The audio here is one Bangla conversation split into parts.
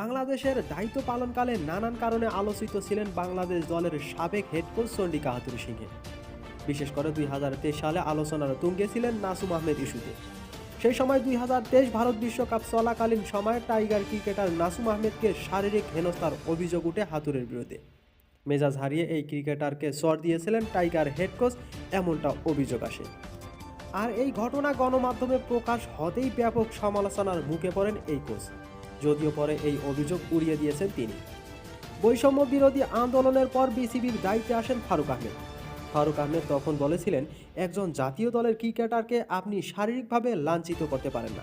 বাংলাদেশের দায়িত্ব পালনকালে নানান কারণে আলোচিত ছিলেন বাংলাদেশ দলের সাবেক head coach Chandika Hathurusinghe. বিশেষ করে দুই সালে আলোচনার তুঙ্গে ছিলেন নাসুম আহমেদ ইস্যুতে। সেই সময় দুই ভারত বিশ্বকাপ চলাকালীন সময়ে টাইগার ক্রিকেটার নাসুম আহমেদকে শারীরিক হেনস্থার অভিযোগ উঠে হাতুরের বিরুদ্ধে। মেজাজ হারিয়ে এই ক্রিকেটারকে চর দিয়েছিলেন টাইগার হেড কোচ, এমনটা অভিযোগ আসে। আর এই ঘটনা গণমাধ্যমে প্রকাশ হতেই ব্যাপক সমালোচনার মুখে পড়েন এই কোচ। যদিও পরে এই অভিযোগ উড়িয়ে দিয়েছেন তিনি। বৈষম্য বিরোধী আন্দোলনের পর বিসিবির দায়িত্বে আসেন ফারুক আহমেদ। ফারুক আহমেদ তখন বলেছিলেন, একজন জাতীয় দলের ক্রিকেটারকে আপনি শারীরিকভাবে লাঞ্ছিত করতে পারেন না।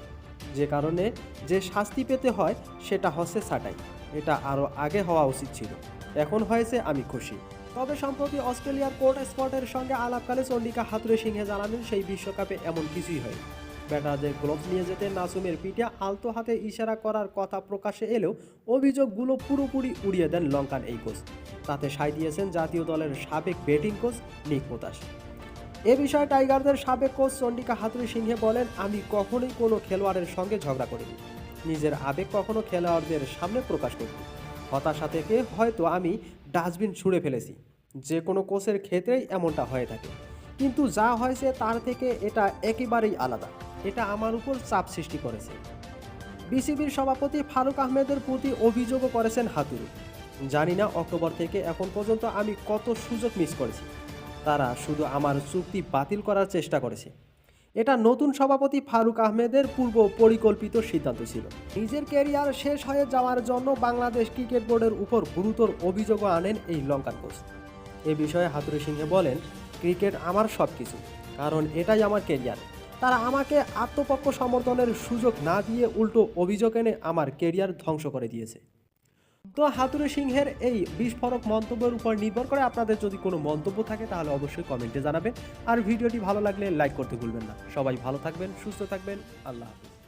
যে কারণে যে শাস্তি পেতে হয়, সেটা হচ্ছে ছাটাই। এটা আরও আগে হওয়া উচিত ছিল। এখন হয়েছে আমি খুশি। তবে সম্প্রতি অস্ট্রেলিয়ার কোর্ট স্পটের সঙ্গে আলাপকালে চন্ডিকা হাতুরে সিংহে জানালেন, সেই বিশ্বকাপে এমন কিছুই হয়নি। ব্যাটারদের গ্লোভস নিয়ে যেতে নাসুমের পিঠে আলতো হাতে ইশারা করার কথা প্রকাশে এলেও অভিযোগগুলো পুরোপুরি উড়িয়ে দেন লঙ্কান এই কোচ। তাতে সাই দিয়েছেন জাতীয় দলের সাবেক ব্যাটিং কোচ নিক পোতাস এ বিষয়ে টাইগারদের সাবেক কোচ চন্ডিকা হাতুরি সিংহে বলেন, আমি কখনোই কোনো খেলোয়াড়ের সঙ্গে ঝগড়া করিনি। নিজের আবেগ কখনো খেলোয়াড়দের সামনে প্রকাশ করিনি। হতাশা থেকে হয়তো আমি ডাস্টবিন ছুঁড়ে ফেলেছি। যে কোনো কোচের ক্ষেত্রেই এমনটা হয়ে থাকে। কিন্তু যা হয়েছে তার থেকে এটা একেবারেই আলাদা। এটা আমার উপর চাপ সৃষ্টি করেছে। বিসিবির সভাপতি ফারুক আহমেদের প্রতি অভিযোগও করেছেন হাতুরু জানি না অক্টোবর থেকে এখন পর্যন্ত আমি কত সুযোগ মিস করেছি। তারা শুধু আমার চুক্তি বাতিল করার চেষ্টা করেছে। এটা নতুন সভাপতি ফারুক আহমেদের পূর্ব পরিকল্পিত সিদ্ধান্ত ছিল। নিজের ক্যারিয়ার শেষ হয়ে যাওয়ার জন্য বাংলাদেশ ক্রিকেট বোর্ডের উপর গুরুতর অভিযোগও আনেন এই লঙ্কান কোচ। এ বিষয়ে হাতুরি সিংহে বলেন, ক্রিকেট আমার সব কিছু কারণ এটাই আমার কেরিয়ার তারা আমাকে আত্মপক্ষ সমর্থনের সুযোগ না দিয়ে উল্টো অভিযোগ এনে আমার কেরিয়ার ধ্বংস করে দিয়েছে। তো হাতুরে সিংহের এই বিস্ফোরক মন্তব্যের উপর নির্ভর করে আপনাদের যদি কোনো মন্তব্য থাকে, তাহলে অবশ্যই কমেন্টে জানাবেন। আর ভিডিওটি ভালো লাগলে লাইক করতে ভুলবেন না। সবাই ভালো থাকবেন, সুস্থ থাকবেন। আল্লাহ হাফিজ।